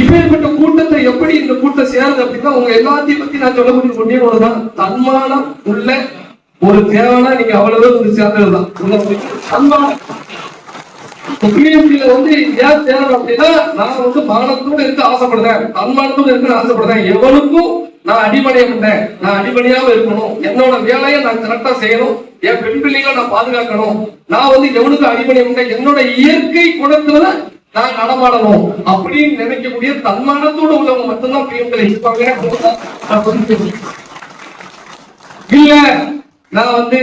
இப்பேற்பட்ட கூட்டத்தை எப்படி இந்த கூட்டம் சேருது அப்படின்னா உங்க எல்லாத்தையும் பத்தி நான் சொல்லக்கூடிய முடியும். ஒண்ணுதான். தன்மானம் உள்ள ஒரு தேவைனா நீங்க அவ்வளவு வந்து சேர்ந்ததுதான். தன்மானம். வந்து ஏன் தேவை அப்படின்னா நான் வந்து மானத்தோட இருக்க ஆசைப்படுறேன். தன்மானத்தோட இருக்க ஆசைப்படுறேன். எவனுக்கும் நான் அடிபணிய மாட்டேன். நான் அடிபணியாம இருக்கணும். என்னோட வேலையை நான் கரெக்டா செய்யணும். என் பெண் பிள்ளைகளை நான் பாதுகாக்கணும். நான் வந்து எவனுக்கும் அடிபணிய மாட்டேன். என்னோட இயற்கை குணத்துல நான் நடமாடணும் அப்படின்னு நினைக்கக்கூடிய தன்மானத்தோட உள்ளவங்க மட்டும்தான் பிஎம்டில இருப்பாங்க நான் இல்ல நான் வந்து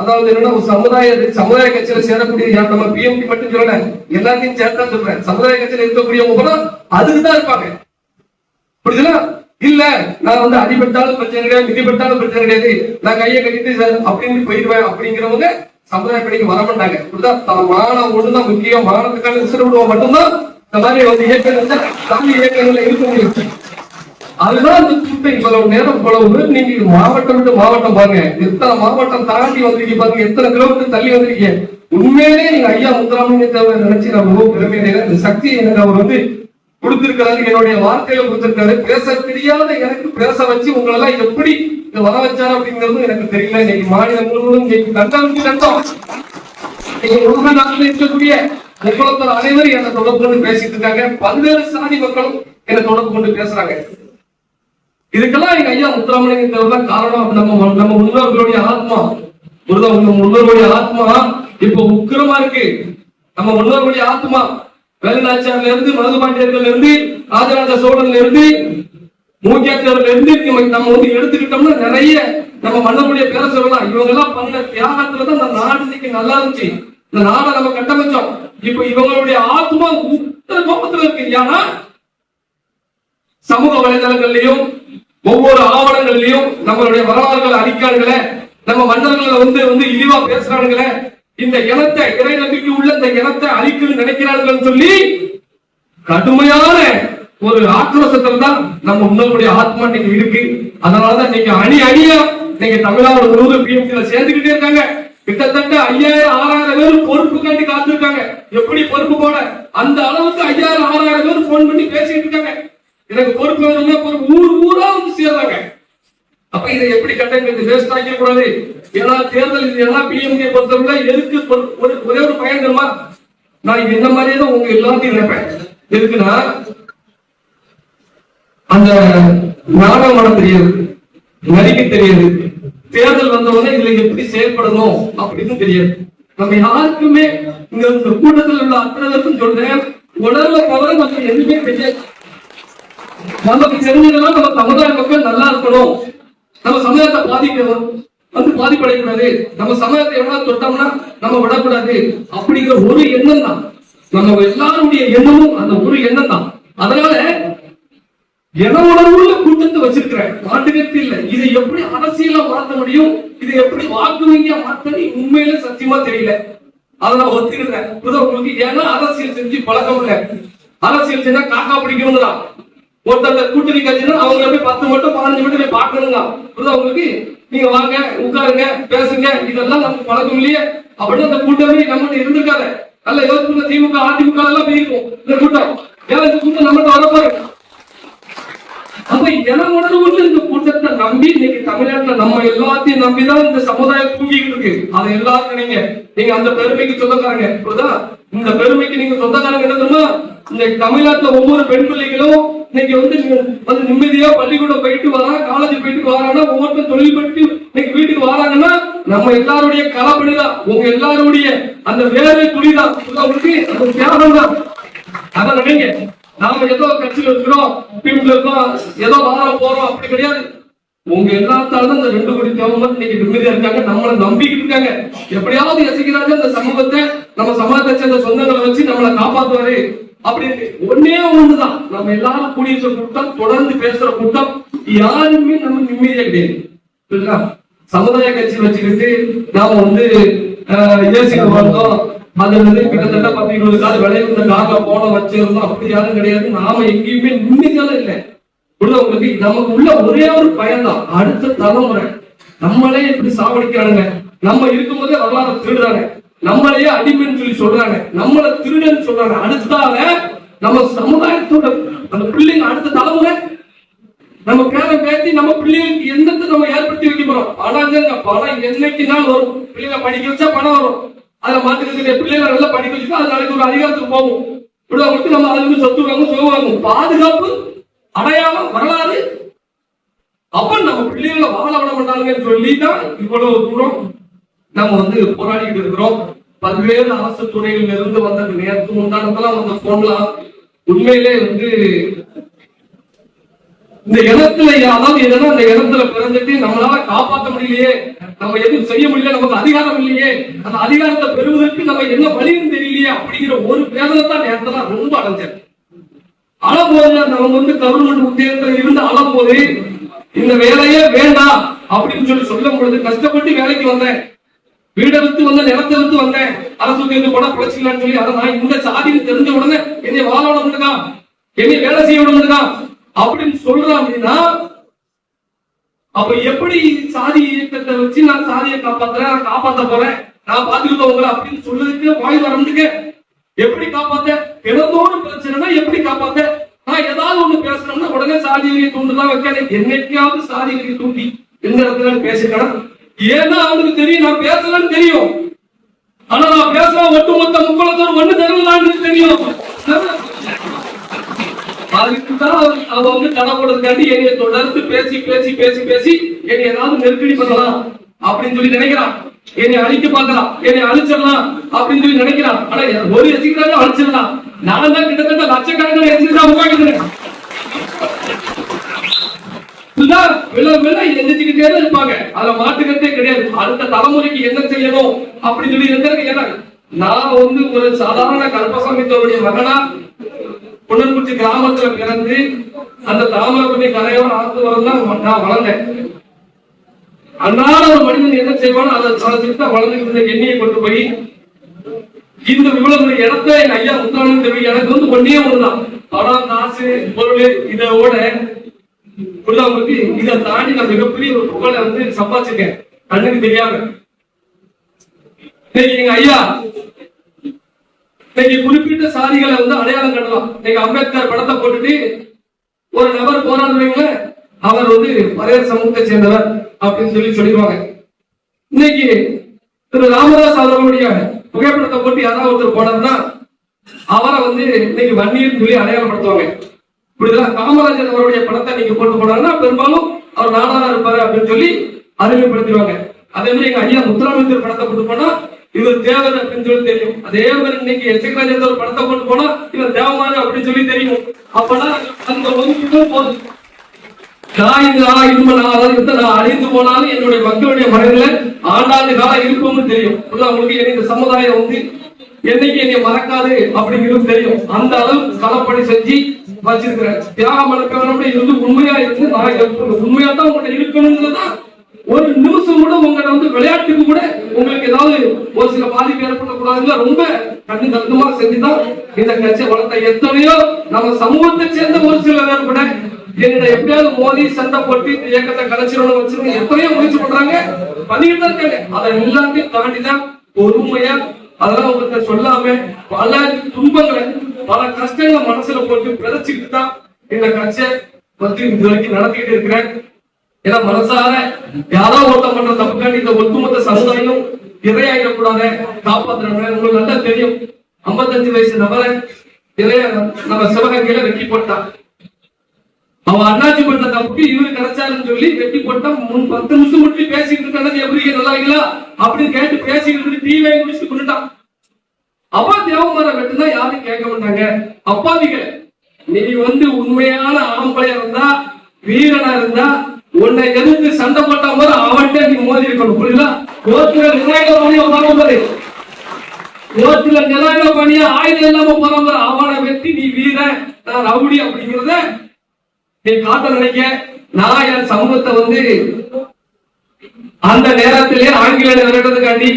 அதாவது என்னன்னா ஒரு சமுதாய சமுதாய கட்சியில சேரக்கூடிய யார் நம்ம பிஎம்பி மட்டும் சொல்லல எல்லாத்தையும் சேர்த்தா சொல்றேன். சமுதாய கட்சியில இருக்கக்கூடியவங்க கூட அதுக்குதான் இருப்பாங்க. புரியுதுல இல்ல நான் வந்து அடிபட்டாலும் பிரச்சனை கிடையாது மிதிப்பட்டாலும் பிரச்சனை கிடையாது. நான் கையை கட்டிட்டு அப்படின்னு போயிடுவேன் அப்படிங்கிறவங்க சமுதாய பணிக்கு வர மாட்டாங்க. புரியுதா மானம் ஒண்ணுதான் முக்கியம். மானத்துக்கான விசிறு விடுவோம் மட்டும்தான் இந்த மாதிரி வந்து இயக்கங்கள் தமிழ் இயக்கங்கள்ல இருக்க முடியும். அதுதான் அந்த கூட்டம் இவ்வளவு நேரம் இவ்வளவு நீங்க மாவட்டம் விட்டு மாவட்டம் பாருங்க. எத்தனை மாவட்டம் தாண்டி வந்திருக்கீங்க பாருங்க. எத்தனை கிலோமீட்டர் தள்ளி வந்திருக்கீங்க. உண்மையிலே நீங்க ஐயா முத்துராமலிங்க தேவை நினைச்சு நான் ரொம்ப பெருமையடைகிறேன். இந்த சக்தி எனக்கு அவர் வந்து கொடுத்திருக்கிறாரு என்னுடைய வார்த்தையில கொடுத்திருக்காரு. பேச தெரியாத எனக்கு பேச வச்சு உங்களை எல்லாம் எப்படி வர வச்சாரு அப்படிங்கிறது எனக்கு தெரியல. இன்னைக்கு மாநிலம் முழுவதும் இன்னைக்கு கண்டம் கண்டம் உலக நாட்டில் இருக்கக்கூடிய முக்குளத்தர் அனைவரும் என்னை தொடர்பு கொண்டு பேசிட்டு இருக்காங்க. பல்வேறு சாதி மக்களும் என்னை தொடர்பு கொண்டு பேசுறாங்க. இதுக்கெல்லாம் எங்க ஐயா முத்துராமலிங்க தான் காரணம். நம்ம நம்ம முன்னோர்களுடைய ஆத்மா. முருகா உங்க முன்னோர்களுடைய ஆத்மா. இப்ப உக்கிரமா இருக்கு. நம்ம முன்னோர்களுடைய ஆத்மா. வேலுநாச்சியார்ல இருந்து மருதுபாண்டியர்கள்ல இருந்து ராஜராஜ சோழன்ல இருந்து மூக்கியாத்தியர்ல இருந்து நம்ம நம்ம வந்து எடுத்துக்கிட்டோம்னா நிறைய நம்ம மன்னனுடைய பேர சொல்லலாம் இவங்க எல்லாம் பண்ண தியாகத்துல தான் இந்த நாடு இன்னைக்கு நல்லா இருந்துச்சு. இந்த நாடை நம்ம கட்டமைச்சோம். இப்ப இவங்களுடைய ஆத்மா உத்தர கோபத்துல இருக்கு. ஏன்னா சமூக வலைதளங்கள்லயும் ஒவ்வொரு ஆவணங்கள்லயும் நம்மளுடைய வரலாறுகள் அடிக்கானுங்களே நம்ம மன்னர்களை வந்து வந்து இழிவா பேசுறானுங்களே. இந்த இனத்தை இறை நம்பிக்கை உள்ள இந்த இனத்தை அழிக்கணும்னு நினைக்கிறார்கள் சொல்லி கடுமையான ஒரு ஆக்ரோஷத்துல தான் நம்ம முன்னோருடைய ஆத்மா இன்னைக்கு இருக்கு. அதனாலதான் நீங்க அணி அணியா நீங்க தமிழ்நாடு முழுவதும் பிஎம்சில சேர்ந்துகிட்டே இருக்காங்க. கிட்டத்தட்ட ஐயாயிரம் ஆறாயிரம் பேர் பொறுப்புக்காண்டி காத்திருக்காங்க. எப்படி பொறுப்பு போட? அந்த அளவுக்கு ஐயாயிரம் ஆறாயிரம் பேர் போன் பண்ணி பேசிட்டு இருக்காங்க. எனக்கு பொறுப்பு வேணும்னா ஊர் ஊரா வந்து சேர்றாங்க அப்ப இதை எப்படி கட்டமைப்பு வேஸ்ட் ஆகிக்க கூடாது? ஏன்னா தேர்தல் இது எல்லாம் பிஎம்கே பொறுத்தவரை எதுக்கு ஒரு ஒரே ஒரு பயன் தெரியுமா? நான் இது என்ன மாதிரியே தான் உங்க எல்லாத்தையும் நினைப்பேன். எதுக்குன்னா அந்த நாடகம் ஆட தெரியாது நடிக்க தெரியாது தேர்தல் வந்தவொடனே இதுல எப்படி செயல்படணும் அப்படின்னு தெரியாது. நம்ம யாருக்குமே இங்க இந்த கூட்டத்தில் உள்ள அத்தனை பேருக்கும் சொல்றேன் உடல்ல தவிர நம்ம எதுவுமே தெரியாது நமக்கு தெரிஞ்சதெல்லாம் நம்ம சமுதாய மக்கள் நல்லா இருக்கணும். நம்ம சமுதாயத்தை பாதிக்கணும் வந்து பாதிப்படையக்கூடாது நம்ம சமுதாயத்தை எவ்வளவு தொட்டோம்னா நம்ம விடக்கூடாது. அப்படிங்கிற ஒரு எண்ணம் தான். நம்ம எல்லாருடைய எண்ணமும் அந்த ஒரு எண்ணம் தான். அதனால என உணர்வுள்ள கூட்டத்தை வச்சிருக்கிறேன் மாட்டுக்கத்து இல்ல. இதை எப்படி அரசியல மாற்ற முடியும்? இதை எப்படி வாக்கு வங்கியா உண்மையில சத்தியமா தெரியல. அதை நான் ஒத்துக்கிறேன். உங்களுக்கு ஏன்னா அரசியல் செஞ்சு பழக்கம் இல்லை. அரசியல் செஞ்சா காக்கா பிடிக்கணுங்கிறா ஒருத்தர் கூட்டணி கட்சினா அவங்க போய் பத்து மட்டும் பதினஞ்சு மட்டும் போய் பார்க்கணுங்க. புரியுதா உங்களுக்கு? நீங்க வாங்க உட்காருங்க பேசுங்க. இதெல்லாம் நமக்கு பழக்கம் இல்லையே. அப்படின்னு அந்த கூட்டமே நம்ம இருந்திருக்காரு நல்ல யோசிப்புங்க திமுக அதிமுக எல்லாம் போயிருக்கும். இந்த கூட்டம். ஏன்னா இந்த கூட்டம் நம்மகிட்ட வரப்பாரு அப்ப என உணர்வுள்ள இந்த கூட்டத்தை நம்பி இன்னைக்கு தமிழ்நாட்டுல நம்ம எல்லாத்தையும் நம்பிதான் இந்த சமுதாயம் தூங்கிட்டு இருக்கு. அதை எல்லாரும் நீங்க நீங்க அந்த பெருமைக்கு சொந்தக்காரங்க. புரியுதா? இந்த பெருமைக்கு நீங்க சொந்தக்காரங்க என்ன தெரியுமா? இந்த தமிழ்நாட்டுல ஒவ்வொரு பெண் பிள்ளைகளும் இன்னைக்கு வந்து வந்து நிம்மதியா பள்ளிக்கூடம் போயிட்டு வரா காலேஜ் போயிட்டு வராங்கன்னா ஒவ்வொருத்தர் தொழில் பட்டு இன்னைக்கு வீட்டுக்கு வராங்கன்னா நம்ம எல்லாருடைய களப்பணிதான் உங்க எல்லாருடைய அந்த வேலை துணிதான். உங்களுக்கு அந்த தியாகம் தான். அதான் நினைங்க நாம ஏதோ கட்சியில் இருக்கிறோம் டீம்ல இருக்கோம் ஏதோ வாரம் போறோம் அப்படி கிடையாது. உங்க எல்லாத்தாலும் இந்த ரெண்டு கோடி தேவர்கள் இன்னைக்கு நிம்மதியா இருக்காங்க. நம்மளை நம்பிக்கிட்டு இருக்காங்க. எப்படியாவது எசிக்கிறாங்க அந்த சமூகத்தை நம்ம சமூகத்தை சேர்ந்த சொந்தங்களை வச்சு நம்மளை காப்பாத்துவாரு. அப்படின்னு ஒன்னே ஒண்ணுதான். நம்ம எல்லாரும் கூடியிருக்கிற கூட்டம் தொடர்ந்து பேசுற கூட்டம் யாருமே நம்ம நிம்மதியா கிடையாது. சமுதாய கட்சி வச்சுக்கிட்டு நாம வந்து ஏசிக்கு வந்தோம் அது வந்து கிட்டத்தட்ட பத்து இருபது கால் விளையாடுற கார்ல போன வச்சிருந்தோம். அப்படி யாரும் கிடையாது. நாம எங்கேயுமே நிம்மதியால இல்லை. உள்ளவங்களுக்கு நமக்கு உள்ள ஒரே ஒரு பயன்தான் அடுத்த தலைமுறை நம்மளே இப்படி சாவடிக்கிறானுங்க. நம்ம இருக்கும்போதே வரலாறு திருடுறாங்க. நம்மளையே அடிமைன்னு சொல்லி சொல்றாங்க. நம்மள திருடன்னு சொல்றாங்க. அடுத்தால நம்ம சமுதாயத்தோட அந்த பிள்ளைங்க அடுத்த தலைமுறை நம்ம பேரை பேத்தி நம்ம பிள்ளைங்களுக்கு என்னத்தை நம்ம ஏற்படுத்தி வைக்க போறோம்? பணங்க பணம் என்னைக்கு நாள் வரும். பிள்ளைங்க படிக்க வச்சா பணம் வரும். அதுல மாத்துக்கிறதுக்கு பிள்ளைங்க நல்லா படிக்க வச்சுட்டா அது நாளைக்கு ஒரு அதிகாரத்துக்கு போகும். இப்படி அவங்களுக்கு நம்ம அதுல இருந்து சொத்து வாங்கும் சுகம் வாங்கும். பாதுகாப்பு அடையாளம் வரலாறு? அப்ப நம்ம பிள்ளைகளை வாழ விட மாட்டாங்கன்னு சொல்லி தான் இவ்வளவு தூரம் நம்ம வந்து போராடிட்டு இருக்கிறோம். பல்வேறு அரசு துறையில இருந்து வந்த நேரத்து முந்தானத்தெல்லாம் வந்த போன்ல உண்மையிலே வந்து இந்த இடத்துல அதாவது என்னன்னா இந்த இடத்துல பிறந்துட்டு நம்மளால காப்பாற்ற முடியலையே நம்ம எதுவும் செய்ய முடியல நமக்கு அதிகாரம் இல்லையே அந்த அதிகாரத்தை பெறுவதற்கு நம்ம என்ன வழின்னு தெரியலையே அப்படிங்கிற ஒரு வேதனை தான் நேரத்துல ரொம்ப அடைஞ்சேன் அளபோது நம்ம வந்து கவர்மெண்ட் உத்தியோகத்துல இருந்து அளபோது இந்த வேலையே வேண்டாம் அப்படின்னு சொல்லி சொல்லும் பொழுது கஷ்டப்பட்டு வேலைக்கு வந்தேன். வீடை வித்து வந்த நிலத்தை வித்து வந்தேன். அரசு உத்தியோகத்துக்கு போனா பிரச்சனைன்னு சொல்லி அதை நான் இந்த சாதின்னு தெரிஞ்ச உடனே என்னை வாழ விட முடியுதா என்னை வேலை செய்ய விட முடியுதா அப்படின்னு சொல்றான் அப்படின்னா அப்ப எப்படி சாதி இயக்கத்தை வச்சு நான் சாதியை காப்பாத்துறேன் நான் காப்பாத்த போறேன்? நான் பாத்துக்கிட்டு அப்படின்னு சொல்றதுக்கு வாய் வரதுக்கு எப்படி காப்பாத்த? பிறந்தோடு பிரச்சனைனா எப்படி காப்பாத்த? நான் ஏதாவது ஒண்ணு பேசணும்னா உடனே சாதி வரியை தூண்டுதான் வைக்காது. என்னைக்காவது சாதி வரியை தூண்டி எந்த இடத்துல பேசிக்கலாம் ஏன்னா அவனுக்கு தெரியும் நான் பேசலன்னு தெரியும். ஆனா நான் பேசுற ஒட்டுமொத்த முக்குளத்தோடு ஒண்ணு தரலான்னு தெரியும். அதுக்குதான் அவ வந்து தடை போடுறதுக்காண்டி என்னைய தொடர்ந்து பேசி பேசி பேசி பேசி என்னை ஏதாவது நெருக்கடி பண்ணலாம் அப்படின்னு சொல்லி நினைக்கிறான். என்னை அழிக்க பார்க்கலாம் என்னை அழிச்சிடலாம் அப்படின்னு சொல்லி நினைக்கிறான் ஆனா ஒரு எசிக்கிறாங்க அழிச்சிடலாம். நான் தான் கிட்டத்தட்ட லட்சக்கணக்கில் எசிக்கிறா உட்காந்துக்கிறேன் வில வில எந்திரிச்சுக்கிட்டே தான் இருப்பாங்க. அதுல மாட்டுக்கிறதே கிடையாது. அடுத்த தலைமுறைக்கு என்ன செய்யணும் அப்படின்னு சொல்லி எந்த கேட்டாங்க நான் வந்து ஒரு சாதாரண கல்பசமித்தவருடைய மகனா புனர்குச்சி கிராமத்துல பிறந்து அந்த தாமிரபரணி கரையோர ஆத்து வரலாம் நான் வளர்ந்தேன். அன்றாட ஒரு மனிதன் என்ன செய்வானோ? அதை சாதிச்சுட்டு வளர்ந்து வளர்ந்துட்டு கொண்டு போய் இந்த இவ்வளவு இடத்தை இடத்த எங்க ஐயா முத்தானந்த தேவி எனக்கு வந்து ஒன்னே ஒண்ணுதான் பணம் காசு பொருள் இதோட புரிதவங்களுக்கு இதை தாண்டி நான் மிகப்பெரிய ஒரு புகழை வந்து சம்பாதிச்சிருக்கேன். கண்ணுக்கு தெரியாம. இன்னைக்கு எங்க ஐயா இன்னைக்கு குறிப்பிட்ட சாதிகளை வந்து அடையாளம் கண்டலாம் இன்னைக்கு அம்பேத்கர் படத்தை போட்டுட்டு ஒரு நபர் போராடுறீங்கள அவர் வந்து வரையர் சமூகத்தை சேர்ந்தவர். அப்படின்னு சொல்லி சொல்லிடுவாங்க. இன்னைக்கு திரு ராமதாஸ் அவர்களுடைய புகைப்படத்தை போட்டு யாராவது ஒருத்தர் போனார்னா அவரை வந்து இன்னைக்கு வன்னியர் சொல்லி அடையாளப்படுத்துவாங்க. இப்படிதான் காமராஜர் அவருடைய படத்தை நீங்க போட்டு போனாருன்னா பெரும்பாலும் அவர் நாடாரா இருப்பாரு அப்படின்னு சொல்லி அறிமுகப்படுத்திடுவாங்க. அதே மாதிரி எங்க ஐயா முத்துராமேந்தர் படத்தை போட்டு போனா இவர் தேவர் அப்படின்னு சொல்லி தெரியும். அதே மாதிரி இன்னைக்கு எஸ்எக் ஒரு படத்தை போட்டு போனா இவர் தேவமான அப்படின்னு சொல்லி தெரியும். அப்பனா அந்த ஒதுக்கீடு போதும் அழிந்து போனாலும் என்னுடைய மக்களுடைய மனதில் ஆண்டாண்டு காலம் இருக்கும்னு தெரியும். உங்களுக்கு எனக்கு இந்த சமுதாயம் வந்து என்னைக்கு என்னை மறக்காது அப்படிங்கிறது தெரியும். அந்த அளவு களப்பணி செஞ்சு வச்சிருக்கிறேன் தியாக மனக்கவனோட இருந்து உண்மையா இருந்து நான் உண்மையா தான் உங்கள்ட்ட தான் ஒரு நிமிஷம் கூட உங்களை வந்து விளையாட்டுக்கு கூட உங்களுக்கு ஏதாவது ஒரு சில பாதிப்பு ஏற்படக்கூடாதுல ரொம்ப கண்ணு கருத்துமா செஞ்சுதான் இந்த கட்சியை வளர்த்த. எத்தனையோ நம்ம சமூகத்தை சேர்ந்த ஒரு சில பேர் கூட என்னோட எப்படியாவது மோதி சண்டை போட்டு இந்த இயக்கத்தை கலைச்சிடணும் வச்சிருக்க எத்தனையோ முயற்சி பண்றாங்க பண்ணிட்டு தான் இருக்காங்க. அதை எல்லாத்தையும் தாண்டிதான் பொறுமையா அதெல்லாம் உங்களுக்கு சொல்லாம பல துன்பங்களை பல கஷ்டங்களை மனசுல போட்டு விதைச்சுக்கிட்டு தான் இந்த கட்சியை பத்தி இது வரைக்கும் நடத்திக்கிட்டு இருக்கிறேன். ஏன்னா மனசார யாரோ ஓட்டம் பண்ற தப்புக்காண்டி இந்த ஒட்டுமொத்த சமுதாயம் இரையாயிடக்கூடாத. காப்பாத்துறாங்க உங்களுக்கு நல்லா தெரியும். 55 வயசு நபரை இறைய நம்ம சிவகங்கையில வெட்டி போட்டான். அவன் அண்ணாச்சி பண்ண தப்புக்கு இவரு கிடைச்சாருன்னு சொல்லி வெட்டி போட்டா மூணு பத்து நிமிஷம் முடிச்சு பேசிட்டு இருக்காங்க எப்படி நல்லா இருக்கீங்களா? அப்படின்னு கேட்டு பேசிட்டு இருந்து டீவே முடிச்சுட்டு கொண்டுட்டான். அப்பா தேவமரம் வெட்டுனா யாரும் கேட்க மாட்டாங்க. அப்பாவிகள் நீ வந்து உண்மையான ஆம்பளையா இருந்தா வீரனா இருந்தா உன்னை எதிர்த்து சண்டை போட்ட போது அவன்கிட்ட நீ மோதி இருக்கணும் புரியுதா? கோர்ட்டுல நிர்ணய பண்ணிய பரம்பரை கோர்ட்டுல நிர்ணய பணிய ஆயுதம் இல்லாம பரம்பரை அவனை வெட்டி நீ வீர நான் ரவுடி அப்படிங்கிறத நீ காத்த நினைக்க. நான் என் சமூகத்தை வந்து அந்த நேரத்திலே ஆங்கிலேயர் விரட்டுறதுக்காண்டி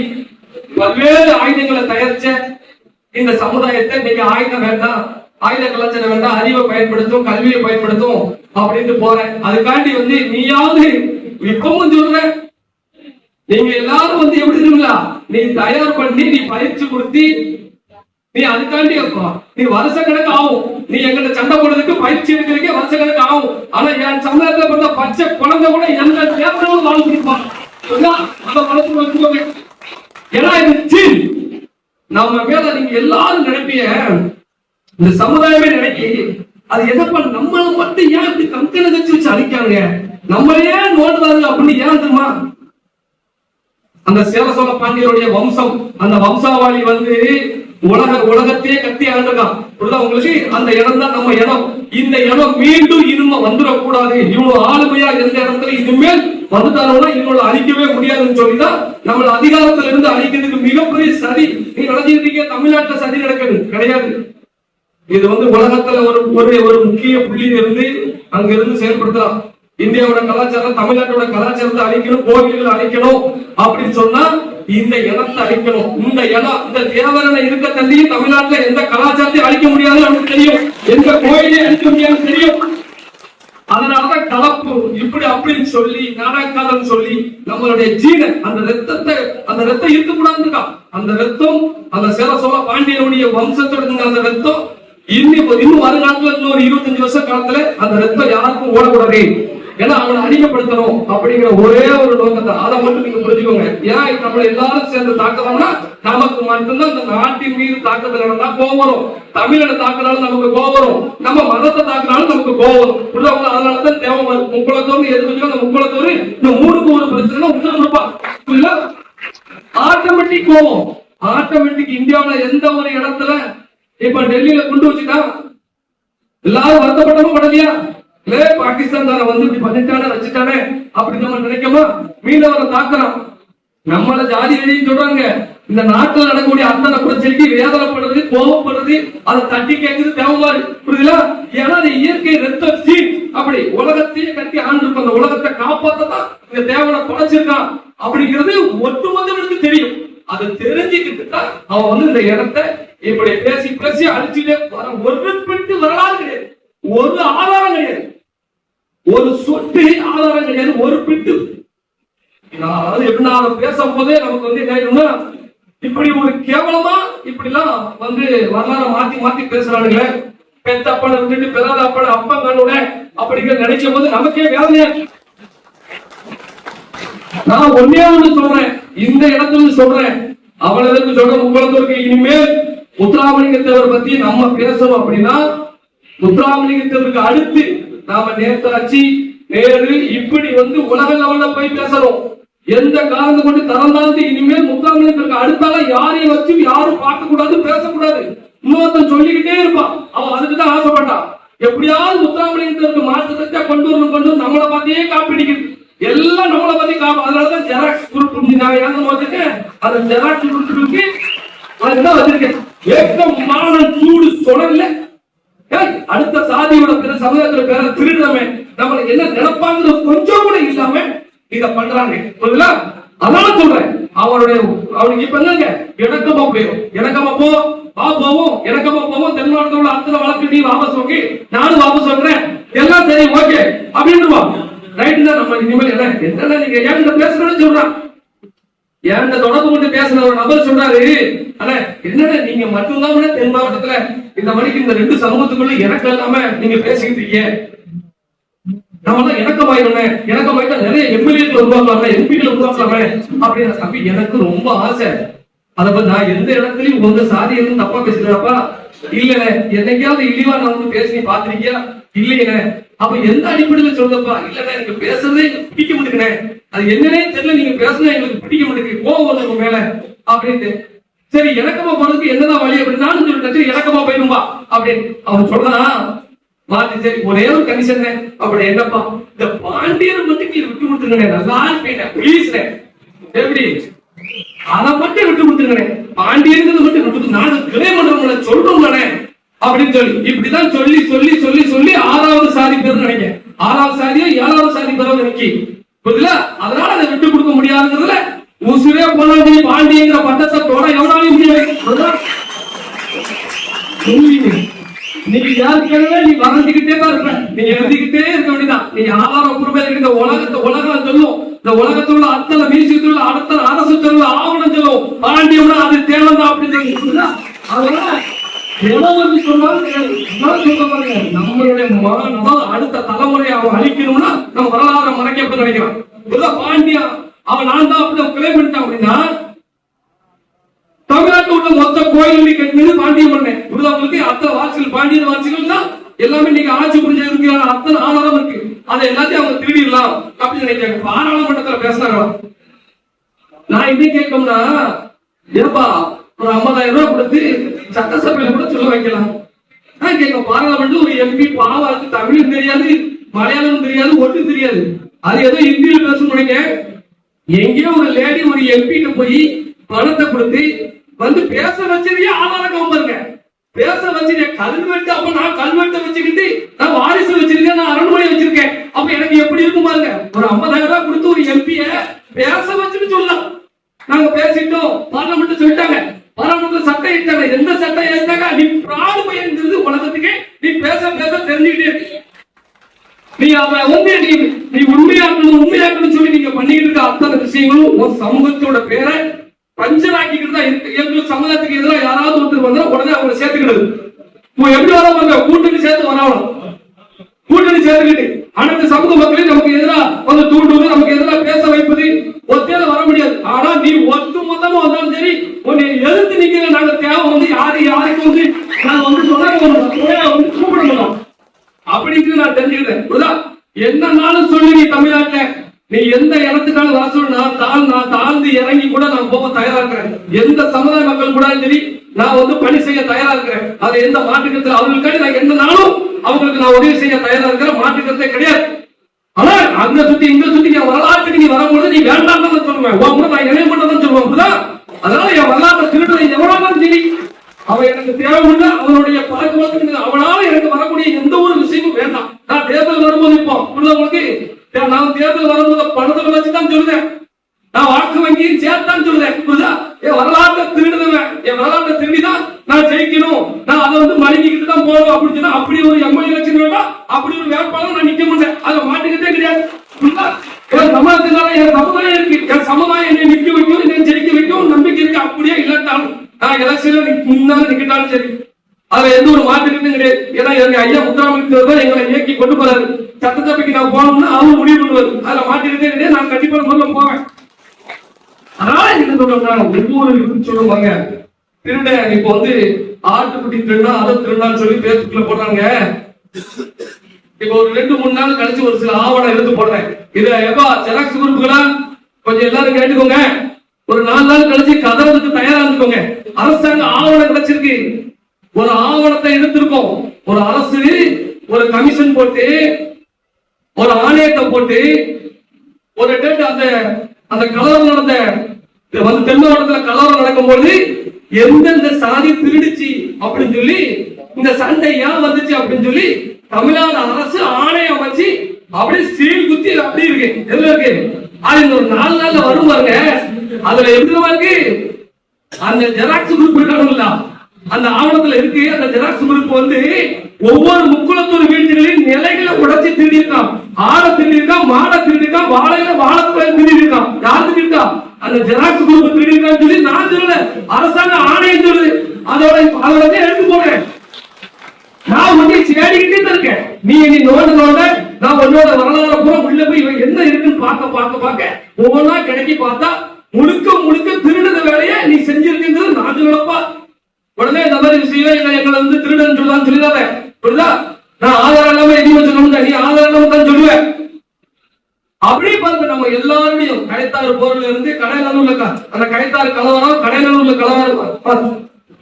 பல்வேறு ஆயுதங்களை தயாரிச்ச இந்த சமுதாயத்தை நீங்க ஆயுதம் வேண்டாம். ஆயுத கலாச்சாரம் வேண்டாம் அறிவை பயன்படுத்தும் கல்வியை பயன்படுத்தும் அப்படின்னு போறேன். அதுக்காண்டி வந்து நீயாவது இப்பவும் சொல்ற. நீங்க எல்லாரும் வந்து எப்படி இருக்குங்களா நீ தயார் பண்ணி நீ பயிற்சி கொடுத்து நீ அதுக்காண்டி அப்பா, நீ வருஷ கணக்கு ஆகும். நீ எங்கிட்ட சண்டை போடுறதுக்கு பயிற்சி எடுக்கிறதுக்கே வருஷ கணக்கு ஆகும். ஆனா என் சமுதாயத்துல பிறந்த பச்சை குழந்தை கூட எந்த சேர்ந்தவங்க வாழ் பிடிப்பான் அந்த மனசுல வச்சுக்கோங்க. ஏன்னா இது நம்ம மேல நீங்க எல்லாரும் நினைப்பீங்க இந்த சமுதாயமே நினைக்கி அது எதப்பா நம்மள மட்டும் ஏன் இப்படி கங்கண கட்சி வச்சு அழிக்காங்க நம்மளையே நோண்டுறாங்க அப்படின்னு ஏன் தெரியுமா? அந்த சேர சோழ பாண்டியருடைய வம்சம் அந்த வம்சாவளி வந்து உலக உலகத்தையே கட்டி ஆண்டுதான் புரியுதா உங்களுக்கு? அந்த இடம் தான் நம்ம இடம். இந்த இடம் மீண்டும் இனிமே வந்துடக்கூடாது. இவ்வளவு ஆளுமையா எந்த இடத்துல இனிமேல் வந்துட்டாரோம்னா இவங்களை அழிக்கவே முடியாதுன்னு சொல்லிதான் நம்மள அதிகாரத்துல இருந்து அழிக்கிறதுக்கு மிகப்பெரிய சதி. நீ நினைச்சிட்டு தமிழ்நாட்டுல சதி நடக்குது. கிடையாது. இது வந்து உலகத்துல ஒரு ஒரு ஒரு முக்கிய புள்ளியில் இருந்து அங்க இருந்து செயல்படுத்தலாம். இந்தியாவோட கலாச்சாரம் தமிழ்நாட்டோட கலாச்சாரத்தை அழிக்கணும் கோவில்கள் அழிக்கணும் அப்படின்னு சொன்னா இந்த இடத்தை அழிக்கணும். இந்த இடம் இந்த தேவரனை இருக்க தள்ளி தமிழ்நாட்டுல எந்த கலாச்சாரத்தையும் அழிக்க முடியாது நமக்கு தெரியும். எந்த கோயிலையும் அழிக்க முடியாதுன்னு தெரியும். அதனாலதான் கலப்பு இப்படி அப்படின்னு சொல்லி நாடகாலம் சொல்லி நம்மளுடைய ஜீன அந்த ரத்தத்தை அந்த ரத்தம் இருக்கக்கூடாதுன்னு அந்த ரத்தம் அந்த சேர சோழ பாண்டியனுடைய வம்சத்தோட இருந்த அந்த ரத்தம் இன்னும் இன்னும் வருங்காலத்துல இன்னொரு ஒரு இருபத்தஞ்சு வருஷ காலத்துல அந்த ரத்தம் யாருக்கும் ஓடக்கூடாது. ஏன்னா அவனை அடிமைப்படுத்தணும் அப்படிங்கிற ஒரே ஒரு நோக்கத்தை அதை மட்டும் நீங்க புரிஞ்சுக்கோங்க. ஏன் நம்மள எல்லாரும் சேர்ந்து தாக்கலாம்னா நமக்கு மட்டும்தான் இந்த நாட்டின் மீது தாக்கத்தில் நடந்தா கோபம் வரும். தமிழனை தாக்கினாலும் நமக்கு கோபம் வரும். நம்ம மதத்தை தாக்கினாலும் நமக்கு கோபம் வரும். அதனாலதான் தேவை வரும் முக்குளத்தோடு எது வச்சுக்கோ அந்த முக்குளத்தோடு இந்த மூணுக்கு ஒரு பிரச்சனை உத்தரவு ஆட்டோமேட்டிக் கோவம் ஆட்டோமேட்டிக் இந்தியாவுல எந்த ஒரு இடத்துல இப்ப டெல்லியில குண்டு வச்சுட்டான் எல்லாரும் வருத்தப்பட்டவங்க படலையா லே பாகிஸ்தான் வந்து இப்படி பண்ணிட்டானே வச்சுட்டானே அப்படி நம்ம நினைக்கமா? மீனவரை தாக்குறான். நம்மள ஜாதி வெளியும் சொல்றாங்க. இந்த நாட்டுல நடக்கக்கூடிய அத்தனை பிரச்சனைக்கு வேதனைப்படுறது கோபப்படுறது அதை தட்டி கேட்கறது தேவமாறு. புரியுதுல ஏன்னா அது இயற்கை ரத்த சீன் அப்படி உலகத்தையே கட்டி ஆண்டு அந்த உலகத்தை காப்பாத்தான் இந்த தேவனை படைச்சிருக்கான் அப்படிங்கிறது ஒட்டுமொத்தவனுக்கு தெரியும். அதை தெரிஞ்சுக்கிட்டு தான் அவன் வந்து இந்த இடத்தை இப்படி பேசி பேசி அழிச்சுட்டே வர ஒரு பிட்டு வரலாறு கிடையாது. ஒரு ஆதாரம் கிடையாது. ஒரு சொட்டு ஆதாரம் கிடையாது. ஒரு பிட்டு நான் அதாவது எப்படி பேசும் போதே நமக்கு வந்து என்ன ஆயிடும்னா இப்படி ஒரு கேவலமா இப்படி எல்லாம் வந்து வரலாறு மாத்தி மாத்தி பேசுறானுங்களே. பெத்த அப்பனை விட்டுட்டு பெறாத அப்பனை அப்பன் கண்ணுட அப்படிங்கிற நினைக்கும் போது நமக்கே வேதனையா நான் ஒன்னே ஒண்ணு சொல்றேன். இந்த இடத்துல சொல்றேன். அவ்வளவுக்கு சொல்ற உங்களுக்கு இனிமேல் முத்துராமலிங்கத்தேவர் பத்தி நம்ம பேசணும் அப்படின்னா முத்துராமலிங்கத்தேவருக்கு அடுத்து நாம நேத்தாச்சி நேரு இப்படி வந்து உலக லெவல்ல போய் பேசணும். எந்த காரணத்தை கொண்டு திறந்தாலும் இனிமேல் முத்தாமலிங்கத்திற்கு அடுத்தால யாரையும் வச்சு யாரும் பார்க்க கூடாது பேசக்கூடாது. இன்னொருத்தன் சொல்லிக்கிட்டே இருப்பான். அவன் அதுக்கு தான் ஆசைப்பட்டான். எப்படியாவது முத்தாமலிங்கத்திற்கு மாற்றத்தை கொண்டு வரணும் கொண்டு நம்மளை பார்த்தியே காப்பிடிக்குது. எல்லாம் நம்மளை பத்தி காப்ப அதனாலதான் ஜெராக்ஸ் குரூப் நான் ஏன் வச்சிருக்கேன் அந்த ஜெராக்ஸ் குரூப்புக்கு வச்சிருக்கேன்? ஏக்கம் சூடு அடுத்த சாதியோட பிற சமுதாயத்துல பேர திருடுறமே நம்மளை என்ன நினைப்பாங்க கொஞ்சம் கூட இல்லாம இத பண்றாங்க. புரியுதுல அதனால சொல்றேன். அவருடைய அவனுக்கு இப்ப என்னங்க? இணக்கமா போயிடும் இணக்கமா போ வா போவோம் இணக்கமா போவோம் தென் அத்தனை வழக்கு நீ வாபஸ் ஓகே நானும் வாபஸ் சொல்றேன் எல்லாம் சரி ஓகே. அப்படின்னு ரைட் தான் நம்ம இனிமேல் என்ன? என்ன நீங்க ஏன் பேசுறேன்னு சொல்றான் என்கிட்ட தொடர்பு கொண்டு பேசின ஒரு நபர் சொல்றாரு ஆனா என்னடா நீங்க மட்டும்தான் தென் மாவட்டத்துல இந்த மணிக்கு இந்த ரெண்டு சமூகத்துக்குள்ள எனக்கு இல்லாம நீங்க பேசிக்கிட்டு இருக்கீங்க. நம்மளாம் இணக்கமாயிடணும் இணக்கமாயிட்டா நிறைய எம்எல்ஏக்கள் உருவாக்கலாமே எம்பிக்கள் உருவாக்கலாமே அப்படின்னு தம்பி எனக்கு ரொம்ப ஆசை. அத பத்தி நான் எந்த இடத்துலயும் உங்க சாதி எதுவும் தப்பா பேசுறப்பா இல்லைண்ணே என்னைக்காவது இழிவா நான் வந்து பேசி பாத்திருக்கியா இல்லையே அப்ப எந்த அடிப்படையில சொல்றப்பா? இல்லண்ணே எனக்கு பேசுறதே எனக்கு பிடிக்க மாட்டேங்குனே அது என்னன்னே தெரியல நீங்க பேசுனா எங்களுக்கு பிடிக்க மாட்டேங்குது. கோவம் வந்து உங்க மேல. அப்படின்ட்டு. சரி இணக்கமா போறதுக்கு என்னதான் வழி அப்படின்னு நானும் சொல்லிட்டேன். சரி இணக்கமா போயிரும்பா அப்படின்னு. அவன் சொல்றான் மாத்தி சரி ஒரே ஒரு கண்டிஷன் அப்படி என்னப்பா? இந்த பாண்டியர் மட்டும் நீ விட்டு கொடுத்துருங்க நல்லா இருப்பேன் ப்ளீஸ் எப்படி? அதை மட்டும் விட்டு கொடுத்துருங்க பாண்டியங்கிறது மட்டும் விட்டு நான் கிளை மன்றவங்களை சொல்றோம்லனே அப்படின்னு சொல்லி. இப்படிதான் சொல்லி சொல்லி சொல்லி சொல்லி ஆறாவது சாதி பேர் நினைங்க. ஆறாவது சாதியோ ஏழாவது சாதி பேரோ நினைக்கி புரியல அதனால அதை விட்டு கொடுக்க முடியாதுங்கிறதுல உசுரே போனி பாண்டியங்கிற பட்டத்தை தொட எவ்வளவு முடியாது நீங்க யாருக்கெல்லாம் நீ வரைஞ்சுக்கிட்டே தான் இருப்ப. நீ எழுதிக்கிட்டே இருக்க வேண்டியதான் நீ ஆதாரம் பூர்வம் இருக்க உலகத்தை உலகம் சொல்லும். இந்த உலகத்துல உள்ள அத்தனை மியூசியத்தில் உள்ள அரசு சொல்லும் ஆவணம் சொல்லும். பாண்டியம்னா அது தேவன் அப்படின்னு சொல்லி. ஏதோ வந்து சொன்னாங்க நம்மளுடைய மானம் அடுத்த தலைமுறையை அவன் அழிக்கணும்னா நம்ம வரலாறு மறைக்க அப்படி நினைக்கிறான் பாண்டியா அவன் நான் தான் அப்படி அப்படின்னா தமிழ்நாட்டில் உள்ள மொத்த கோயில் கட்டினது பாண்டிய பண்ணேன் உங்களுக்கு அத்தனை வாட்சிகள் பாண்டியன் வாட்சிகள் தான் எல்லாமே நீங்க ஆட்சி புரிஞ்ச அத்தனை ஆதாரம் இருக்கு. அதை எல்லாத்தையும் அவங்க திருடிடலாம் அப்படின்னு நினைக்கிறாங்க. பாராளுமன்றத்துல பேசுறாங்களா நான் என்ன கேட்கணும்னா ஏப்பா ஒரு ஐம்பதாயிரம் ரூபாய் கொடுத்து சட்டசபையில கூட சொல்ல வைக்கலாம். நான் கேட்க ஒரு எம்பி பாவாக்கு தமிழும் தெரியாது மலையாளம் தெரியாது ஒன்றும் தெரியாது. அது ஏதோ ஹிந்தியில பேசணும் எங்கேயோ ஒரு லேடி ஒரு எம்பிட்ட போய் பணத்தை கொடுத்து வந்து பேச வச்சதே ஆதாரம் பாருங்க? பேச வச்சு கல்வெட்டு அப்ப நான் கல்வெட்டை வச்சுக்கிட்டு நான் வாரிசு வச்சிருக்கேன் நான் அரண்மனை வச்சிருக்கேன் அப்ப எனக்கு எப்படி இருக்கும் பாருங்க ஒரு ஐம்பதாயிரம் ரூபாய் கொடுத்து ஒரு எம்பிய பேச வச்சுட்டு சொல்லலாம் நாங்க பேசிட்டோம் பார்லமெண்ட் சொல்லிட்டாங்க பார்லமெண்ட்ல சட்டம் இட்டாங்க எந்த சட்டம் ஏத்தாங்க நீ பிராடு பையன்றது உலகத்துக்கே நீ பேச பேச தெரிஞ்சுக்கிட்டே இருக்கு நீ அவ வந்து நீ நீ உண்மையாக்கணும் உண்மையாக்கணும் சொல்லி நீங்க பண்ணிக்கிட்டு இருக்க அத்தனை விஷயங்களும் உன் சமூகத்தோட பேரை பஞ்சராக்கிக்கிட்டு தான் இருக்கு. எங்களுக்கு சமுதாயத்துக்கு எதிராக யாராவது ஒருத்தர் வந்தா உடனே அவங்க சேர்த்துக்கிடுது இப்போ எப்படி வர வந்த கூட்டணி சேர்த்து வரணும் கூட்டணி சேர்த்துக்கிட்டு அனைத்து சமூக மக்களையும் நமக்கு எதிராக வந்து தூண்டுவது நமக்கு எதிராக பேச வைப்பது ஒத்தையில வர முடியாது. ஆனா நீ ஒத்து மொத்தமா வந்தாலும் சரி உன்னை எதிர்த்து நிக்கிற நாங்க தேவை வந்து யாரு யாருக்கு வந்து நான் வந்து சொல்ல வந்து கூப்பிட மாட்டோம் அப்படின்னு நான் தெரிஞ்சுக்கிட்டேன் என்னன்னாலும் சொல்லி நீ தமிழ்நாட்டுல. நீ எந்த இடத்துக்கான வர சொல்லு நான் தாழ் நான் தாழ்ந்து இறங்கி கூட நான் போக தயாரா இருக்கிறேன் எந்த சமுதாய மக்கள் கூட சரி நான் வந்து பணி செய்ய தயாரா இருக்கிறேன் அது எந்த மாற்றுக்கத்தில் அவர்களுக்காண்டி நான் எந்த நாளும் அவங்களுக்கு நான் உதவி செய்ய தயாரா இருக்கிறேன் மாற்றுக்கத்தே கிடையாது. ஆனா அங்க சுத்தி இங்க சுத்தி என் வரலாற்றுக்கு நீ வரும்போது நீ வேண்டாம் தான் சொல்லுவேன். உன் கூட நான் இணைய மட்டும் சொல்லுவேன் அப்படிதான் அதனால என் வரலாற்றை திருடுறது எவ்வளவு சரி. அவன் எனக்கு தேவை உண்டு அவனுடைய பழக்க வழக்கத்துக்கு அவனால எனக்கு வரக்கூடிய எந்த ஒரு விஷயமும் வேண்டாம் நான் தேர்தல் வரும்போது இப்போ புரியுதா உங்களுக்கு தே- நான் தேர்தல் வரும்போது பணத்தை வச்சு தான் சொல்லுதேன் நான் வாக்கு வங்கியும் சேர்த்தான் சொல்லுதேன் புரியுதா என் வரலாற்றை திருடுவேன் என் வரலாற்றை திருடிதான் நான் ஜெயிக்கணும் நான் அதை வந்து மடங்கிக்கிட்டு தான் போகணும் அப்படின்னு சொன்னா அப்படி ஒரு எம்எல்ஏ வச்சு வேண்டாம் அப்படி ஒரு வேட்பாளர் நான் நிக்க மாட்டேன் அதை மாட்டிக்கிட்டே கிடையாது புரியுதா? என் என் சமுதாயம் இருக்கு என் சமுதாயம் என்னை நிக்க வைக்கும் என்னை ஜெயிக்க வைக்கும் நம்பிக்கை இருக்கு அப்படியே இல்லாட்டாலும் நான் எலெக்ஷன்ல முன்னாடி நிக்கட்டாலும் சரி. அதுல எந்த ஒரு மாற்றமும் கிடையாது. ஏன்னா எங்க ஐயா முத்துராமலிங்க தான் எங்களை இயக்கி கொண்டு போறாரு. சட்டசபைக்கு நான் போனோம்னா அவங்க முடிவு பண்ணுவாரு. அதுல மாற்றிருந்தே கிடையாது நான் கண்டிப்பா முதல்ல போவேன். அதனால என்ன சொல்றேன்னா ஒவ்வொரு இதுக்கும் சொல்லுவாங்க. திருட இப்ப வந்து ஆட்டுக்குட்டி திருடா அதை திருடான்னு சொல்லி பேஸ்புக்ல போடுறாங்க இப்ப ஒரு ரெண்டு மூணு நாள் கழிச்சு ஒரு சில ஆவணம் எடுத்து போடுறேன். இத எப்பா ஜெராக்ஸ் குரூப்புகளா கொஞ்சம் எல்லாரும் கேட்டுக்கோங்க. ஒரு நாலு நாள் கழிச்சு கதறதுக்கு தயாரா இருந்துக்கோங்க. அரசாங்க ஆவணம் கிடைச்சிருக்கு. ஒரு ஆவணத்தை எடுத்திருக்கோம். ஒரு அரசு ஒரு கமிஷன் போட்டு ஒரு ஆணையத்தை போட்டு ஒரு டேட் அந்த அந்த கலவரம் நடந்த வந்து தென் கலவரம் நடக்கும்போது எந்தெந்த சாதி திருடுச்சு அப்படின்னு சொல்லி இந்த சண்டை ஏன் வந்துச்சு அப்படின்னு சொல்லி தமிழ்நாடு அரசு ஆணையம் வச்சு அப்படியே சீல் குத்தி அப்படி இருக்கு. எதுல இருக்கு? அது இந்த ஒரு நாலு நாள்ல வரும் பாருங்க. அதுல எப்படி இருக்கு? அந்த ஜெராக்ஸ் குரூப் இருக்கானுங்களா அந்த ஆவணத்துல இருக்கு. அந்த ஜெராக்ஸ் குரூப் வந்து ஒவ்வொரு முக்குளத்தூர் வீட்டுகளின் நிலைகளை உடைச்சு திருடியிருக்கான். ஆடை திருடியிருக்கான் மாடை திருடியிருக்கான் வாழையில வாழைப்பழ திருடியிருக்கான். யார் திருடியிருக்கான் அந்த ஜெராக்ஸ் குரூப் திருடியிருக்கான்னு சொல்லி நான் சொல்லல. அரசாங்க ஆணையம் சொல்லுது. அதோட அதோட எடுத்து போறேன் நான் உன்னை தேடிக்கிட்டே தான் இருக்கேன் நீ நீ நோண்டு நோண்ட நான் உன்னோட வரலாறு பூரா உள்ள போய் இவன் என்ன இருக்குன்னு பார்க்க பார்க்க பார்க்க ஒவ்வொன்றா கிடைக்கி பார்த்தா முழுக்க முழுக்க திருடுத வேலையை நீ செஞ்சிருக்கிறது நான் சொல்லப்பா. உடனே இந்த மாதிரி விஷயம் இல்லை எங்களை வந்து திருடன் சொல்லலாம் சொல்லிடாத புரியுதா? நான் ஆதாரம் இல்லாம எதுவுமே சொல்ல நீ ஆதாரம் இல்லாம தான் சொல்லுவேன் அப்படியே பாருங்க நம்ம எல்லாருடையும் கடைத்தாறு பொருள் இருந்து கடையில கடைநல்லூர்ல அந்த கடைத்தாறு கலவரம் கடையில உள்ள கலவரம்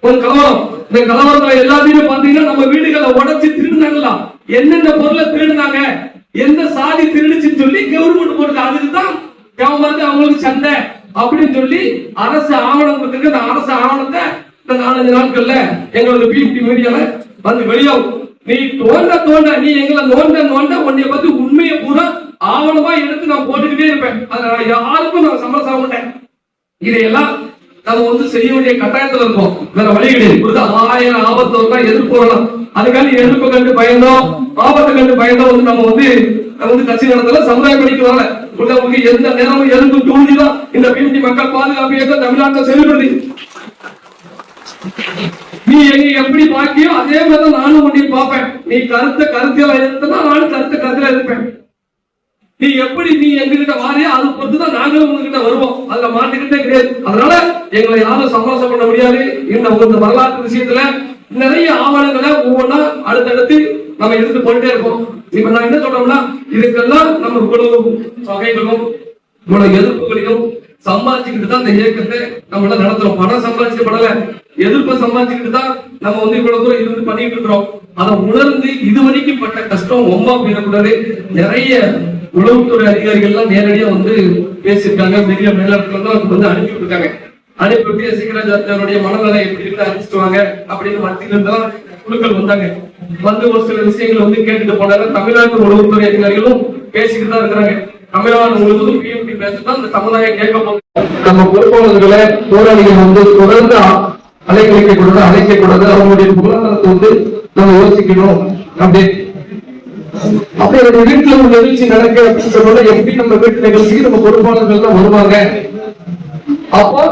ஒரு கலவரம். இந்த கலவரத்துல எல்லாத்தையுமே பாத்தீங்கன்னா நம்ம வீடுகளை உடைச்சு திருடுனாங்களா என்னென்ன பொருளை திருடுனாங்க? எந்த சாதி திருடுச்சுன்னு சொல்லி கவர்மெண்ட் போட்டு அதுக்கு தான் வந்து அவங்களுக்கு சண்டை அப்படின்னு சொல்லி அரசு ஆவணம் கொடுத்துருக்கு. அந்த அரசு ஆவணத்தை இந்த நாலஞ்சு நாட்கள்ல எங்களோட பிஎம்டி மீடியால வந்து வெளியாகும். நீ தோண்ட தோண்ட நீ எங்களை நோண்ட நோண்ட உன்னைய பத்தி உண்மையை பூரா ஆவணமா எடுத்து நான் போட்டுக்கிட்டே இருப்பேன். அதை நான் யாருக்கும் நான் சமரசம் மாட்டேன். இதையெல்லாம் நம்ம வந்து செய்ய வேண்டிய கட்டாயத்துல இருக்கோம் வேற வழி கிடையாது. ஆயிரம் ஆபத்து வந்தா எதிர்கொள்ளலாம் அதுக்காண்டி எதிர்ப்பு கண்டு பயந்தோம். ஆபத்து கண்டு பயந்தோம் வந்து நம்ம வந்து வந்து கட்சி நடத்தல சமுதாய பணிக்கு வரல. உங்களுக்கு எந்த நேரமும் எதிர்ப்பு தூண்டிதான் இந்த பிஎன்டி மக்கள் பாதுகாப்பு இயக்கம் தமிழ்நாட்டில் செயல்படுது நீ எங்க எப்படி பாக்கியோ அதே மாதிரி தான் நானும் உன்னை பார்ப்பேன். நீ கருத்தை கருத்தியல் இருந்தா நானும் கருத்து நீ எப்படி நீ எங்ககிட்ட வாரியா அது பொறுத்துதான் நாங்களும் உங்ககிட்ட வருவோம். அதுல மாட்டுக்கிட்டே கிடையாது. அதனால எங்களை யாரும் சமரசம் பண்ண முடியாது. இந்த உங்க வரலாற்று விஷயத்துல நிறைய ஆவணங்களை ஒவ்வொன்றா அடுத்தடுத்து நம்ம எடுத்து போயிட்டே இருக்கோம். இப்ப நான் என்ன சொல்றோம்னா இதுக்கெல்லாம் நம்ம இவ்வளவு வகைகளும் இவ்வளவு எதிர்ப்புகளையும் சம்பாதிச்சுக்கிட்டு தான் இந்த இயக்கத்தை நம்மள நடத்துறோம். பணம் சம்பாதிச்சு படல எதிர்ப்பை சம்பாதிச்சுக்கிட்டு தான் நம்ம வந்து இவ்வளவு தூரம் இருந்து பண்ணிட்டு இருக்கிறோம். அதை உணர்ந்து இது வரைக்கும் பட்ட கஷ்டம் ரொம்ப போயிடக்கூடாது. நிறைய உளவுத்துறை அதிகாரிகள் எல்லாம் நேரடியா வந்து பேசியிருக்காங்க. பெரிய மேலாளர்கள் வந்து அனுப்பி விட்டுருக்காங்க அனுப்பிவிட்டு சிங்கராஜாச்சாருடைய மனநலை எப்படி இருந்து அனுப்பிச்சுவாங்க அப்படின்னு மத்தியில இருந்தாலும் குழுக்கள் வந்தாங்க. வந்து ஒரு சில விஷயங்களை வந்து கேட்டுட்டு போனாங்க. தமிழ்நாட்டு உளவுத்துறை அதிகாரிகளும் பேசிக்கிட்டு தான் இருக்கிறாங்க. தமிழ்நாடு முழுவதும் பிஎம்பி பேசத்தான் இந்த சமுதாயம் கேட்க போகுது. நம்ம பொறுப்பாளர்களை போராளிகள் வந்து தொடர்ந்து அலைக்கழிக்க கூடாது அழைக்க கூடாது அவங்களுடைய பொருளாதாரத்தை வந்து நம்ம யோசிக்கணும். அப்படி அப்படி என்னுடைய வீட்டுல ஒரு நிகழ்ச்சி நடக்க அப்படின்னு சொன்னா எப்படி நம்ம வீட்டு நிகழ்ச்சிக்கு நம்ம பொறுப்பாளர்கள் எல்லாம் வருவாங்க. அப்போ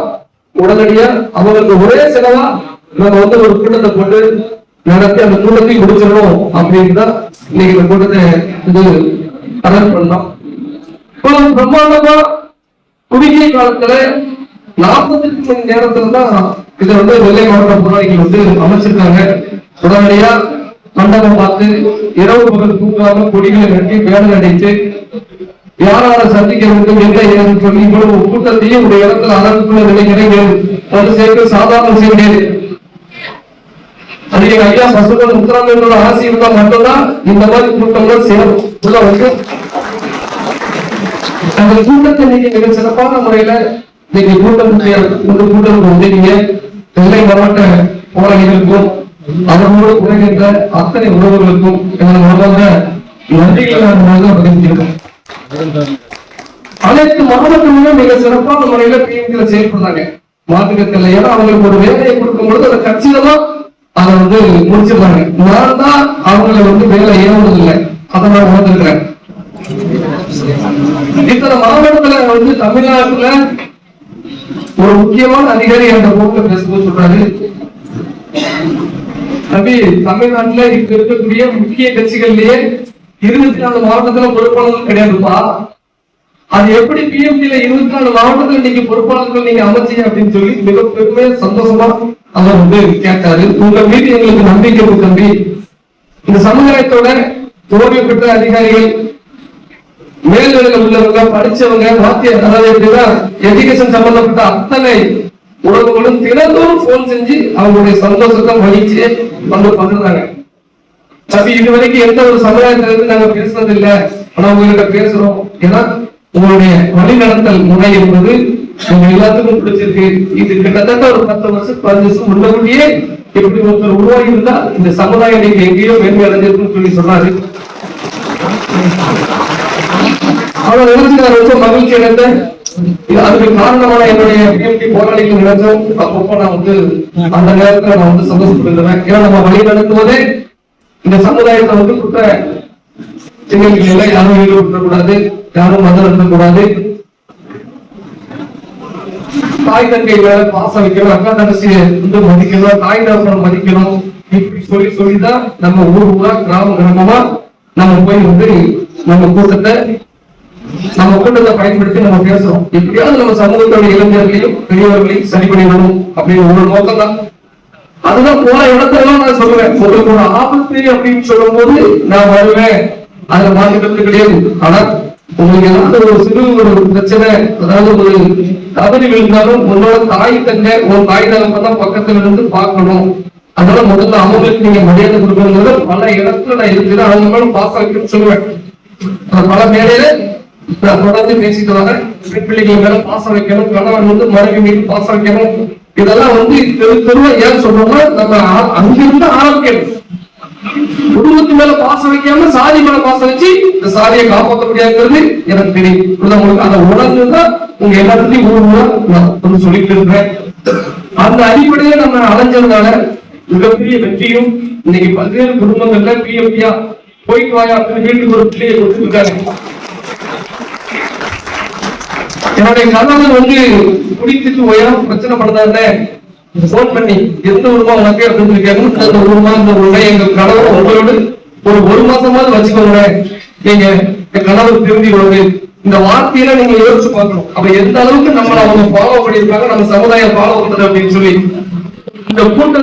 உடனடியா அவங்களுக்கு ஒரே செலவா நம்ம வந்து ஒரு கூட்டத்தை போட்டு நடத்தி அந்த கூட்டத்தை முடிச்சிடணும் அப்படின்னு தான் இன்னைக்கு இந்த கூட்டத்தை இது அரேஞ்ச் பண்ணோம். இவ்வளவு பிரம்மாண்டமா குறுகிய காலத்துல நாற்பத்தெட்டு மணி நேரத்துல தான் இதை வந்து வெள்ளை மாவட்ட போராளிகள் வந்து அமைச்சிருக்காங்க. உடனடியா மண்டபம் பார்த்து இரவு பகல் தூங்காம கொடிகளை கட்டி வேலை அடைத்து யாரால சந்திக்க வேண்டும் என்ன ஏதுன்னு சொல்லி இவ்வளவு கூட்டத்தையும் ஒரு இடத்துல அளவுக்குள்ள நிலைக்கிறேன் வந்து சேர்க்க சாதாரண விஷயம் கிடையாது அது எங்க ஐயா பசுமன் முத்துராமனோட ஆசை இருந்தா மட்டும்தான் இந்த மாதிரி கூட்டம்லாம் சேரும். உள்ள வந்து. அந்த கூட்டத்தை நீங்க மிக சிறப்பான முறையில நீங்க கூட்டம் இந்த கூட்டம் வந்து நீங்க நெல்லை மாவட்ட போராளிகளுக்கும் அவர்களோடு குறைகின்ற அத்தனை உறவுகளுக்கும் எங்கள் மூலமாக நன்றிகளை நான் மூலமாக பதிவிட்டிருக்கேன் அனைத்து மாவட்டங்களும் மிக சிறப்பான முறையில பிஎம்கில செயல்படுறாங்க மாநிலத்தில் ஏன்னா அவங்களுக்கு ஒரு வேலையை கொடுக்கும் பொழுது அதை கச்சிதமா அதை வந்து முடிச்சிடுறாங்க நான் தான் அவங்களை வந்து வேலை ஏவுறது அதை நான் உணர்ந்துருக்கிறேன். இத்தனை மாவட்டத்துல வந்து தமிழ்நாட்டுல ஒரு முக்கியமான அதிகாரி என்ற போக்குல பேசும்போது சொல்றாரு. தம்பி தமிழ்நாட்டுல இப்ப இருக்கக்கூடிய முக்கிய கட்சிகள்லயே இருபத்தி நாலு மாவட்டத்துல பொறுப்பாளர்கள் கிடையாதுப்பா. அது எப்படி பிஎம்டில இருபத்தி நாலு மாவட்டத்துல நீங்க பொறுப்பாளர்கள் நீங்க அமைச்சீங்க அப்படின்னு சொல்லி மிக பெருமையா சந்தோஷமா அவர் வந்து கேட்டாரு. உங்க மீது எங்களுக்கு நம்பிக்கை தம்பி. இந்த சமுதாயத்தோட தோல்வி பெற்ற அதிகாரிகள் மேல்நிலையில உள்ளவங்க படிச்சவங்க வாத்திய அதாவது எப்படின்னா எஜுகேஷன் சம்பந்தப்பட்ட அத்தனை உறவுகளும் தினந்தோறும் போன் செஞ்சு அவங்களுடைய சந்தோஷத்தை வகிச்சு வந்து பண்றாங்க தம்பி இது வரைக்கும் எந்த ஒரு சமுதாயத்திலிருந்து நாங்க பேசுனது இல்ல ஆனா உங்ககிட்ட பேசுறோம். ஏன்னா உங்களுடைய வழிநடத்தல் முறை என்பது உங்க எல்லாத்துக்கும் பிடிச்சிருக்கு. இது கிட்டத்தட்ட ஒரு பத்து வருஷம் பதினஞ்சு வருஷம் முன்னக்கூடியே இப்படி ஒருத்தர் உருவாகி இருந்தா இந்த சமுதாயம் நீங்க எங்கேயோ மேன்மை அடைஞ்சிருக்குன்னு சொல்லி சொன்னாரு. அவர் நினைச்சு ரொம்ப மகிழ்ச்சி அடைந்தேன் இது அதுக்கு காரணமான என்னுடைய பிஎம்டி போராளிகள் நினைச்சோம் அப்பப்போ நான் வந்து அந்த நேரத்துல நான் வந்து சந்தோஷப்பட்டிருந்தேன் ஏன்னா நம்ம வழி நடத்துவதே இந்த சமுதாயத்தை வந்து குற்ற சின்னங்களை யாரும் ஈடுபடுத்தக்கூடாது. யாரும் மதம் நடத்தக்கூடாது தாய் தங்கை மேல பாசம் வைக்கணும் அக்கா தங்கச்சியை வந்து மதிக்கணும் தாய் தகப்பனை மதிக்கணும் இப்படி சொல்லி சொல்லிதான் நம்ம ஊர் ஊரா கிராம கிராமமா நம்ம போய் வந்து நம்ம கூட்டத்தை நம்ம கூட்டத்தை பயன்படுத்தி நம்ம பேசுறோம். எப்படியாவது நம்ம சமூகத்தோட இளைஞர்களையும் பெரியவர்களையும் சரி பண்ணிடணும் அப்படின்னு ஒரு நோக்கம் தான் அதுதான் போன இடத்துல நான் சொல்லுவேன். உங்களுக்கு ஒரு ஆபத்து அப்படின்னு சொல்லும் போது நான் வருவேன். அதுல மாற்றுக்கிறது கிடையாது ஆனா உங்களுக்கு ஏதாவது ஒரு சிறு ஒரு பிரச்சனை அதாவது ஒரு தவறி விழுந்தாலும் உன்னோட தாய் தங்க ஒரு தாய் தகப்பதான் பக்கத்துல இருந்து பார்க்கணும். அதனால முதல்ல அவங்களுக்கு நீங்க மரியாதை கொடுக்கணுங்கிறது பல இடத்துல நான் இருக்கிறேன். அவங்க மேலும் பாசம் வைக்கணும்னு சொல்லுவேன். நான் பல மேடையில நான் தொடர்ந்து பேசிட்டு வரேன். பெண் பிள்ளைகள் மேல பாசம் வைக்கணும் கணவன் வந்து மனைவி மீது பாசம் வைக்கணும் இதெல்லாம் வந்து தெரு தெருவா ஏன் சொல்றோம்னா நம்ம ஆ- அங்கிருந்து ஆரம்பிக்கணும். குடும்பத்து மேல பாசம் வைக்காம சாதி மேல பாசம் வச்சு இந்த சாதியை காப்பாற்ற முடியாதுங்கிறது எனக்கு தெரியும். உங்களுக்கு அந்த உணர்வு தான் உங்க எல்லாத்தையும் ஊர் நான் சொல்லிட்டு இருக்கிறேன். அந்த அடிப்படையில நம்ம அலைஞ்சதுனால மிகப்பெரிய வெற்றியும் இன்னைக்கு பல்வேறு குடும்பங்கள்ல பிஎம்பியா போயிட்டு வாயா அப்படின்னு வீட்டுக்கு ஒரு பிள்ளையை கொடுத்துருக்காரு என்னுடைய கணவன் வந்து குடித்துட்டு போயா பிரச்சனை பண்ணதானே போன் பண்ணி எந்த உருவா உனக்கு அப்படின்னு அந்த உருவா இந்த உருளை எங்க கணவன் உங்களோடு ஒரு ஒரு மாசமாவது வச்சுக்கோங்க நீங்க என் கணவர் திருந்திடுவாரு இந்த வார்த்தையில நீங்க யோசிச்சு பார்க்கணும். அப்ப எந்த அளவுக்கு நம்மள அவங்க ஃபாலோ பண்ணியிருக்காங்க நம்ம சமுதாயம் ஃபாலோ பண்றது அப்படின்னு சொல்லி. இந்த கூட்டம்